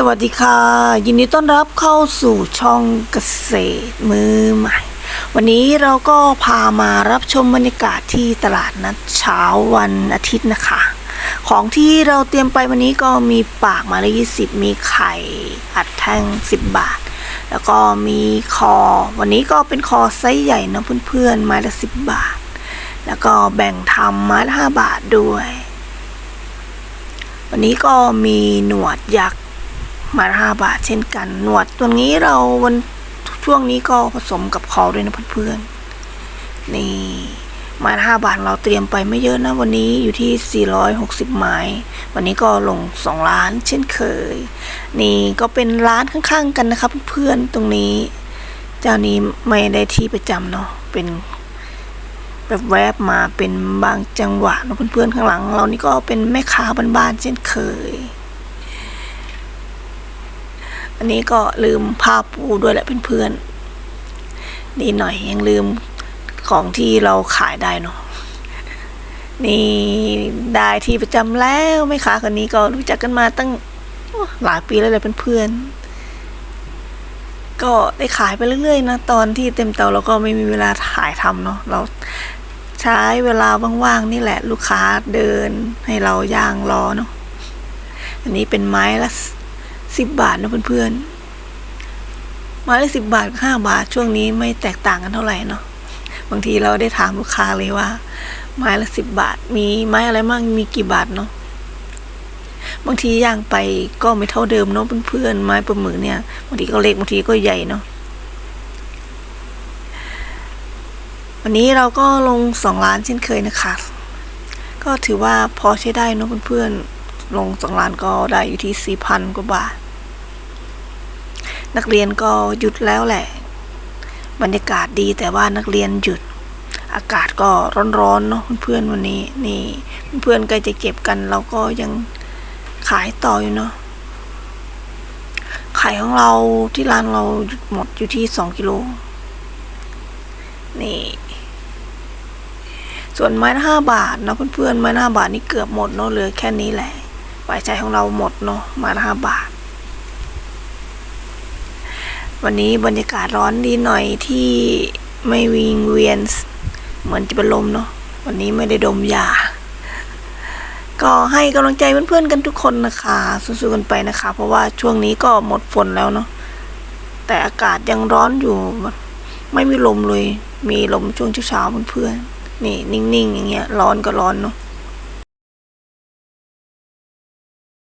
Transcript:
สวัสดีค่ะ ยินดีต้อนรับเข้าสู่ช่องเกษตรมือใหม่ วันนี้เราก็พามารับชมบรรยากาศที่ตลาดนัดเช้าวันอาทิตย์นะคะ ของที่เราเตรียมไปวันนี้ก็มีปากมาละยี่สิบมีไข่อัดแท่งสิบบาท แล้วก็มีคอ วันนี้ก็เป็นคอไซส์ใหญ่นะเพื่อนๆไม้ละสิบบาท แล้วก็แบ่งทำไม้ละห้าบาทด้วย วันนี้ก็มีหนวดยักษ์ มาห้าบาทเช่นกัน หนวดตัวนี้เราวันช่วงนี้ก็ผสมกับคอด้วยนะเพื่อนๆ นี่มาห้าบาทเราเตรียมไปไม่เยอะนะ วันนี้อยู่ที่ 460 ไม้ วันนี้ก็ลง 2 ล้านเช่นเคย นี่ก็เป็นร้านข้างๆ กันนะครับเพื่อนๆ ตรงนี้ เจ้านี้ไม่ได้ที่ประจำเนาะ เป็นแบบแวบมาเป็นบางจังหวะนะเพื่อนๆ ข้างหลัง เรานี่ก็เป็นแม่ค้าบ้านๆเช่นเคย อันนี้ก็ลืมผ้าปูด้วยแหละเพื่อนๆนี่หน่อยยังลืมของที่เราขายได้เนาะนี่ได้ที่ประจำแล้วไม่ค้าคนนี้ก็รู้จักกันมาตั้งหลายปีแล้วเลยเพื่อนๆก็ได้ขายไปเรื่อยๆนะตอนที่เต็มเตาเราก็ไม่มีเวลาถ่ายทำเนาะเราใช้เวลาว่างๆนี่แหละ ลูกค้าเดินให้เราย่างรอเนาะอันนี้เป็นไม้ละ สิบบาทนะเพื่อนๆไม้ละสิบบาทกับห้าบาทช่วงนี้ไม่แตกต่างกันเท่าไหร่เนาะบางทีเราได้ถามลูกค้าเลยว่า ไม้ละสิบบาท มีไม้อะไรมั่งมีกี่บาทเนาะบางทีย่างไปก็ไม่เท่าเดิมเนาะเพื่อนๆไม้ประมือเนี่ยบางทีก็เล็กบางทีก็ใหญ่เนาะวันนี้เราก็ลงสองล้านเช่นเคยนะคะ ก็ถือว่าพอใช้ได้เนาะเพื่อนๆลงสองล้านก็ได้อยู่ที่สี่พันกว่าบาท นักเรียนก็หยุดแล้วแหละ บรรยากาศดีแต่ว่านักเรียนหยุด อากาศก็ร้อนๆเนาะเพื่อนวันนี้ นี่เพื่อนใกล้จะเก็บกัน เราก็ยังขายต่ออยู่เนาะไข่ของเราที่ร้านเราหมดอยู่ที่สองกิโลนี่ ส่วนไม้ละห้าบาทเนาะเพื่อนๆไม้ละห้าบาทนี่เกือบหมดเนาะเหลือแค่นี้แหละปลายใจของเราหมดเนาะไม้ละห้าบาท วันนี้บรรยากาศร้อนดีหน่อยที่ไม่วิงเวียน เหมือนจะเป็นลมเนาะวันนี้ไม่ได้ดมยา ก็ให้กำลังใจเพื่อนๆกันทุกคนนะคะ สู้ๆกันไปนะคะ เพราะว่าช่วงนี้ก็หมดฝนแล้วเนาะแต่อากาศยังร้อนอยู่ ไม่มีลมเลย มีลมช่วงเช้าๆเพื่อนๆนี่นิ่งๆอย่างเงี้ยร้อนก็ร้อนเนาะ